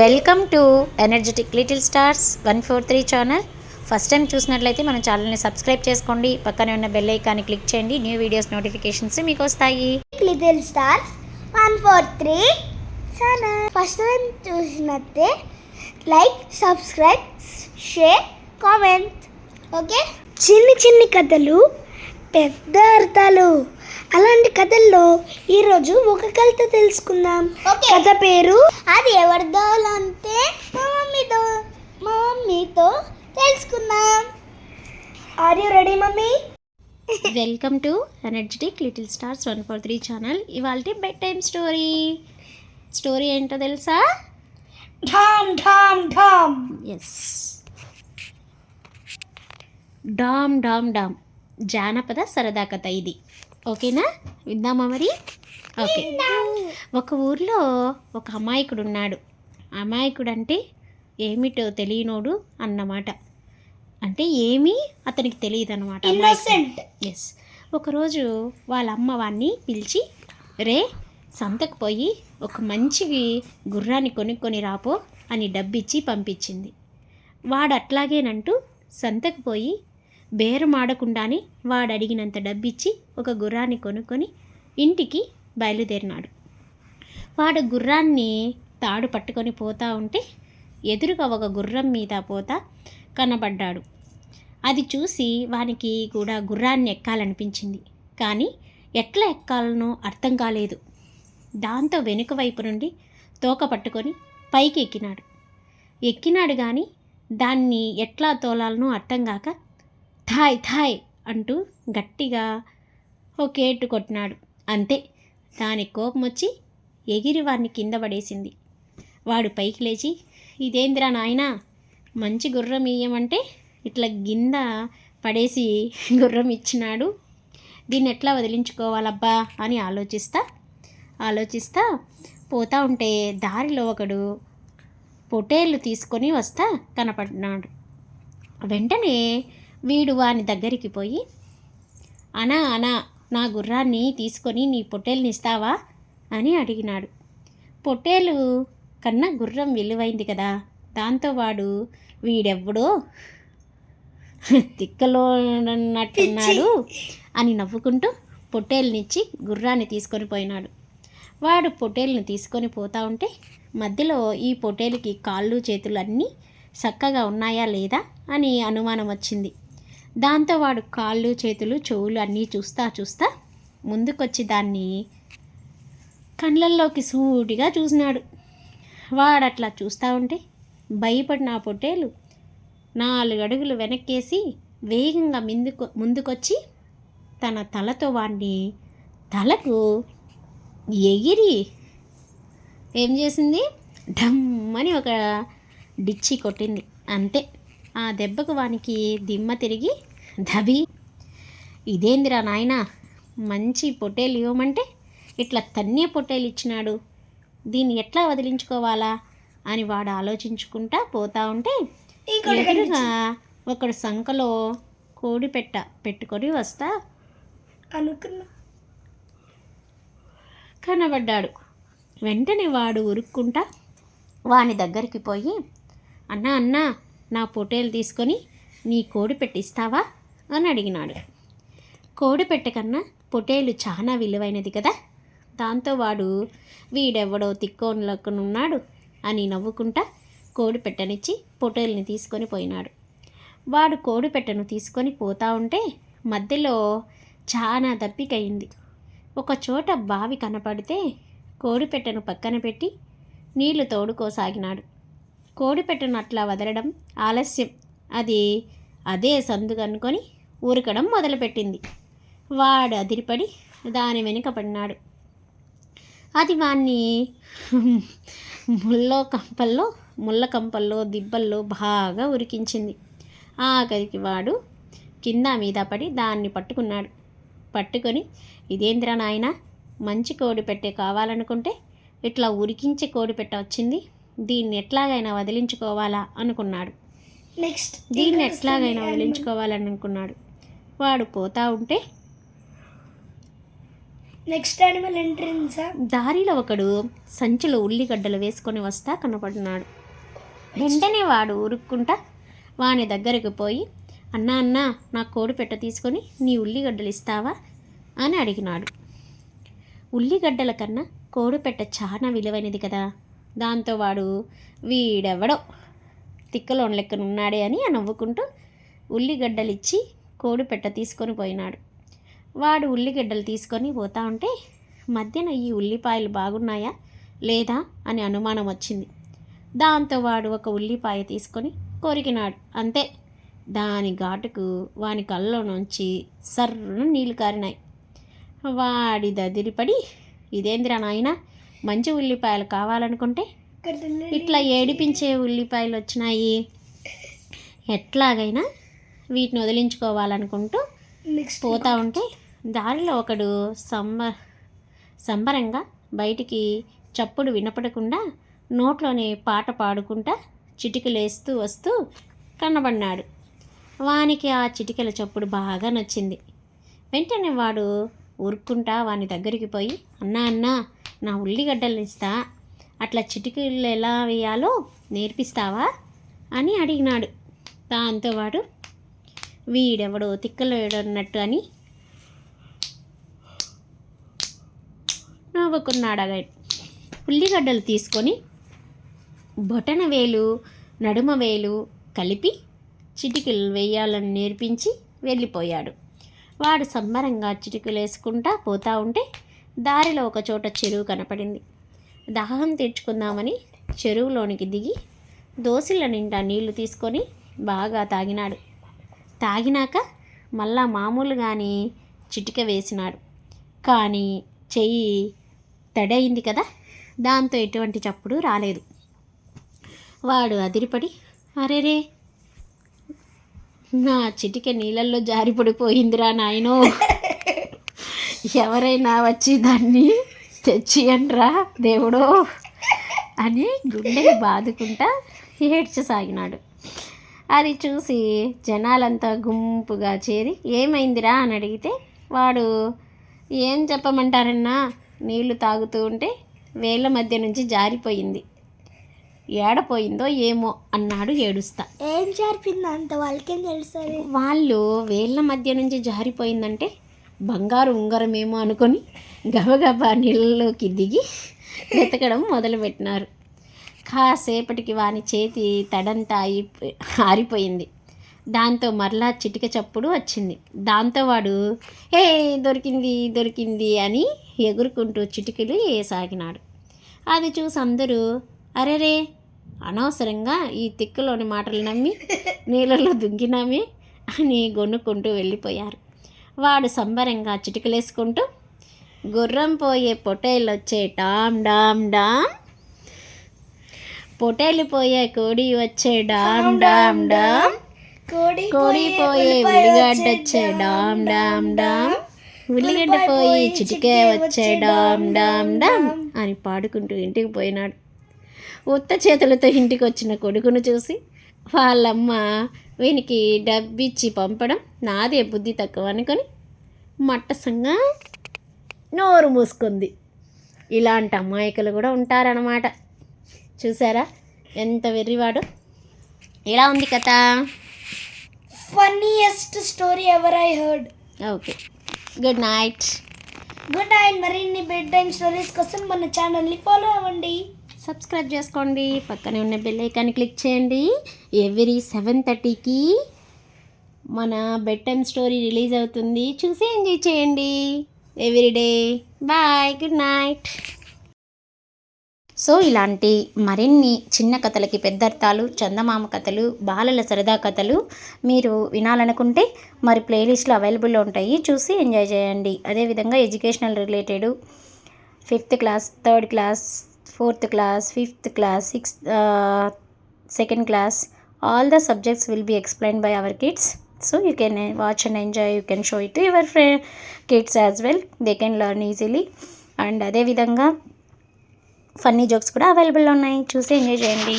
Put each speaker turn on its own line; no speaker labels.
Welcome to energetic little stars one four three channel first time చూసినట్లయితే మన ఛానల్ని subscribe చేసుకోండి. పక్కనే ఉన్న బెల్ ఐకాన్ని క్లిక్ చేయండి. న్యూ వీడియోస్ నోటిఫికేషన్స్ మీకు వస్తాయి.
Little stars one four three channel first time చూసినట్టే like subscribe share comment okay చిన్ని చిన్ని కథలు పెద్ద అర్థాలు. అలాంటి కథల్లో ఈరోజు ఒక కథ తెలుసుకుందాం. కథ పేరు అది ఎవరిదో అంటే మా మమ్మీతో మా మమ్మీతో తెలుసుకుందాం. Are you ready mummy?
Welcome to energetic little stars one four three channel ఇవాళ బెడ్ టైం స్టోరీ స్టోరీ ఏంటో తెలుసా?
ఢామ్ ఢామ్ ఢామ్.
ఎస్ డామ్ డామ్ డామ్ జానపద సరదా కథ ఇది. ఓకేనా విందామా మరి? ఓకే. ఒక ఊర్లో ఒక అమాయకుడు ఉన్నాడు అమాయకుడు అంటే ఏమిటో తెలియనోడు అన్నమాట. అంటే ఏమీ అతనికి తెలియదు అనమాట ఎస్ ఒకరోజు వాళ్ళ అమ్మ వాడిని పిలిచి రే సంతకు పోయి ఒక మంచి గుర్రాన్ని కొనుక్కొని రాపో అని డబ్బిచ్చి పంపించింది. వాడు అట్లాగేనంటూ సంతకు పోయి బేరం ఆడకుండానే వాడు అడిగినంత డబ్బిచ్చి ఒక గుర్రాన్ని కొనుక్కొని ఇంటికి బయలుదేరినాడు. వాడు గుర్రాన్ని తాడు పట్టుకొని పోతా ఉంటే ఎదురుగా ఒక గుర్రం మీద పోతా కనబడ్డాడు. అది చూసి వానికి కూడా గుర్రాన్ని ఎక్కాలనిపించింది. కానీ ఎట్లా ఎక్కాలనో అర్థం కాలేదు. దాంతో వెనుక వైపు నుండి తోక పట్టుకొని పైకి ఎక్కినాడు. ఎక్కినాడు కానీ దాన్ని ఎట్లా తోలాలనో అర్థం కాక థాయ్ థాయ్ అంటూ గట్టిగా ఒకేటు కొట్టినాడు. అంతే దాని కోపం వచ్చి ఎగిరి వాడిని కింద పడేసింది. వాడు పైకి లేచి ఇదేందిరా నాయన మంచి గుర్రం ఇయ్యమంటే ఇట్లా గింద పడేసి గుర్రం ఇచ్చినాడు. దీన్ని ఎట్లా వదిలించుకోవాలబ్బా? అని ఆలోచిస్తా ఆలోచిస్తా పోతా ఉంటే దారిలో ఒకడు పొటేళ్ళు తీసుకొని వస్తా కనపడినాడు వెంటనే వీడు వాని దగ్గరికి పోయి అనా అనా నా గుర్రాన్ని తీసుకొని నీ పొట్టేలుని ఇస్తావా? అని అడిగినాడు. పొట్టేలు కన్నా గుర్రం విలువైంది కదా దాంతో వాడు వీడెవ్వడో తిక్కలోనట్టున్నాడు అని నవ్వుకుంటూ పొట్టేలునిచ్చి గుర్రాన్ని తీసుకొని పోయినాడు. వాడు పొట్టేలుని తీసుకొని పోతా ఉంటే మధ్యలో ఈ పొట్టేలుకి కాళ్ళు చేతులు అన్నీ చక్కగా ఉన్నాయా లేదా అని అనుమానం వచ్చింది. దాంతో వాడు కాళ్ళు చేతులు చెవులు అన్నీ చూస్తా చూస్తా ముందుకొచ్చి దాన్ని కళ్ళల్లోకి సూటిగా చూసినాడు. వాడట్లా చూస్తూ ఉంటే భయపడిన ఆ పొట్టేలు నాలుగు అడుగులు వెనక్కేసి వేగంగా ముందుకు ముందుకొచ్చి తన తలతో వాడిని తలకు ఎగిరి ఏం చేసింది? ఢమ్మని ఒక డిచ్చి కొట్టింది. అంతే. ఆ దెబ్బకు వానికి దిమ్మ తిరిగి దబి ఇదేందిరా నాయనా మంచి పొట్టేలు ఇవ్వమంటే ఇట్లా తన్నే పొట్టేలు ఇచ్చినాడు. దీన్ని ఎట్లా వదిలించుకోవాలా? అని వాడు ఆలోచించుకుంటా పోతా ఉంటే ఎదురుగా ఒకడు సంకలో కోడి పెట్ట పెట్టుకొని వస్తా.
అనుకున్నా.
కనబడ్డాడు. వెంటనే వాడు ఉరుక్కుంటా వాని దగ్గరికి పోయి అన్నా అన్నా నా పొటేలు తీసుకొని నీ కోడి పెట్టిస్తావా? అని అడిగినాడు. కోడిపెట్ట కన్నా పొటేలు చాలా విలువైనది కదా. దాంతో వాడు వీడెవడో తిక్కోన్లకునున్నాడు అని నవ్వుకుంటా కోడి పెట్టనిచ్చి పొటేల్ని తీసుకొని పోయినాడు. వాడు కోడిపెట్టను తీసుకొని పోతా ఉంటే మధ్యలో చాలా దప్పికయింది ఒక చోట బావి కనపడితే కోడిపెట్టను పక్కన పెట్టి నీళ్ళు తోడుకోసాగినాడు. కోడిపెట్టను అట్లా వదలడం ఆలస్యం. అది అదే సందు ఊరకడం మొదలుపెట్టింది. వాడు అదిరిపడి దాని వెనుక పడినాడు. అది వాణ్ణి ముల్లో కంపల్లో ముళ్ళ కంపల్లో దిబ్బల్లో బాగా ఉరికించింది. ఆఖరికి వాడు కింద మీద పడి దాన్ని పట్టుకున్నాడు. పట్టుకొని ఇదేంద్రా నాయన మంచి కోడి పెట్టే కావాలనుకుంటే ఇట్లా ఉరికించే కోడి పెట్ట వచ్చింది. దీన్ని ఎట్లాగైనా వదిలించుకోవాలా? అనుకున్నాడు.
నెక్స్ట్
దీన్ని ఎట్లాగైనా వదిలించుకోవాలని అనుకున్నాడు వాడు పోతా ఉంటే
నెక్స్ట్ యానిమల్ ఎంట్రన్సా
దారిలో ఒకడు సంచిలో ఉల్లిగడ్డలు వేసుకొని వస్తా కనపడినాడు. వెంటనే వాడు ఉరుక్కుంటా వాని దగ్గరకు పోయి అన్నా అన్నా నా కోడి పెట్ట తీసుకొని నీ ఉల్లిగడ్డలు ఇస్తావా? అని అడిగినాడు. ఉల్లిగడ్డల కన్నా కోడిపెట్ట చాలా విలువైనది కదా. దాంతో వాడు వీడెవడో తిక్కలోని లెక్కన ఉన్నాడే అని నవ్వుకుంటూ ఉల్లిగడ్డలు ఇచ్చి కోడిపెట్ట తీసుకొని పోయినాడు. వాడు ఉల్లిగడ్డలు తీసుకొని పోతా ఉంటే మధ్యన ఈ ఉల్లిపాయలు బాగున్నాయా? లేదా? అని అనుమానం వచ్చింది. దాంతో వాడు ఒక ఉల్లిపాయ తీసుకొని కొరికినాడు. అంతే. దాని ఘాటుకు వాని కళ్ళలో నుంచి సర్రున నీళ్ళు కారినాయి. వాడి దదిరిపడి ఇదేందిరా నాయన మంచి ఉల్లిపాయలు కావాలనుకుంటే ఇట్లా ఏడిపించే ఉల్లిపాయలు వచ్చినాయి. ఎట్లాగైనా వీటిని వదిలించుకోవాలనుకుంటూ
నెక్స్ట్
పోతా ఉంటే దారిలో ఒకడు సంబ సంబరంగా బయటికి చప్పుడు వినపడకుండా నోట్లోనే పాట పాడుకుంటా చిటికలేస్తూ వస్తూ కనబడినాడు వానికి ఆ చిటికెల చప్పుడు బాగా నచ్చింది. వెంటనే వాడు ఊరుకుంటా వాని దగ్గరికి పోయి అన్నా అన్నా నా ఉల్లిగడ్డలు ఇస్తా. అట్లా చిటికలు ఎలా వేయాలో నేర్పిస్తావా? అని అడిగినాడు. దాంతో వాడు వీడెవడో తిక్కలు వేడన్నట్టు అని నవ్వుకున్నాడు అగ ఉల్లిగడ్డలు తీసుకొని బొటన వేలు నడుమ వేలు కలిపి చిటికలు వేయాలని నేర్పించి వెళ్ళిపోయాడు. వాడు సంబరంగా చిటికలు వేసుకుంటా పోతా ఉంటే దారిలో ఒక చోట చెరువు కనపడింది. దాహం తీర్చుకుందామని చెరువులోనికి దిగి దోసిల నిండా నీళ్ళు తీసుకొని బాగా తాగినాడు. తాగినాక మళ్ళా మామూలుగాని చిటిక వేసినాడు. కానీ చెయ్యి తడయింది కదా దాంతో ఎటువంటి చప్పుడు రాలేదు. వాడు అదిరిపడి అరేరే నా చిటిక నీళ్ళల్లో జారి పడిపోయిందిరా నాయనో. ఎవరైనా వచ్చి దాన్ని తెచ్చియండ్రా దేవుడో అని గుండె బాదుకుంటా ఏడ్చసాగినాడు. అది చూసి జనాలంతా గుంపుగా చేరి ఏమైందిరా? అని అడిగితే వాడు ఏం చెప్పమంటారన్నా? నీళ్ళు తాగుతూ ఉంటే వేళ్ళ మధ్య నుంచి జారిపోయింది. ఏడపోయిందో ఏమో అన్నాడు ఏడుస్తా.
ఏం జరిపింది అంత వాళ్ళకేం తెలుస్తుంది?
వాళ్ళు వేళ్ళ మధ్య నుంచి జారిపోయిందంటే బంగారు ఉంగరమేమో అనుకొని గబగబా నీళ్ళలోకి దిగి వెతకడం మొదలుపెట్టినారు. కాసేపటికి వాని చేతి తడంతా అయిపో ఆరిపోయింది. దాంతో మరలా చిటిక చప్పుడు వచ్చింది. దాంతో వాడు ఏ దొరికింది దొరికింది అని ఎగురుకుంటూ చిటికలు వేసాగినాడు అది చూసి అందరూ అరేరే అనవసరంగా ఈ తిక్కులోని మాటలు నమ్మి నీళ్ళలో దుంగినామే అని గొనుక్కుంటూ వెళ్ళిపోయారు. వాడు సంబరంగా చిటికలేసుకుంటూ గుర్రం పోయే పొటేళ్ళు వచ్చే డామ్ డామ్ డామ్ పొటేలు పోయే కోడి వచ్చే డామ్ డామ్ డామ్
కోడి
కోడి పోయే ఉల్లిగడ్డ వచ్చే డామ్ డామ్ డామ్ ఉల్లిగడ్డ పోయి చిటికే వచ్చే డామ్ డామ్ డామ్ అని పాడుకుంటూ ఇంటికి పోయినాడు ఉత్త చేతులతో ఇంటికి వచ్చిన కొడుకును చూసి వాళ్ళమ్మ వీనికి డబ్బిచ్చి పంపడం నాదే బుద్ధి తక్కువ అనుకొని మట్టసంగా నోరు మూసుకుంది ఇలాంటి అమాయకులు కూడా ఉంటారన్నమాట చూసారా? ఎంత వెర్రివాడు. ఎలా ఉంది కథ?
Funniest story ever I heard
okay. Good night
good night మరిన్ని బెడ్ టైమ్ స్టోరీస్ కోసం మన ఛానల్ని ఫాలో అవ్వండి.
సబ్స్క్రైబ్ చేసుకోండి. పక్కనే ఉన్న బెల్ ఐకాన్ క్లిక్ చేయండి. ఎవ్రీ సెవెన్ థర్టీకి మన బెడ్ టైమ్ స్టోరీ రిలీజ్ అవుతుంది. చూసి ఎంజాయ్ చేయండి. Every day bye good night so ఇలాంటి మరిన్ని చిన్న కథలకి పెద్దర్థాలు చందమామ కథలు బాలల సరదా కథలు మీరు వినాలనుకుంటే మరి ప్లేలిస్ట్లో అవైలబుల్లో ఉంటాయి. చూసి ఎంజాయ్ చేయండి. అదేవిధంగా educational related fifth class third class fourth class fifth class sixth second class all the subjects will be explain by our kids. So you can watch and enjoy you can show it your friend kids as well. They can learn easily. And అదేవిధంగా funny jokes కూడా available ఉన్నాయి. చూసి enjoy చేయండి.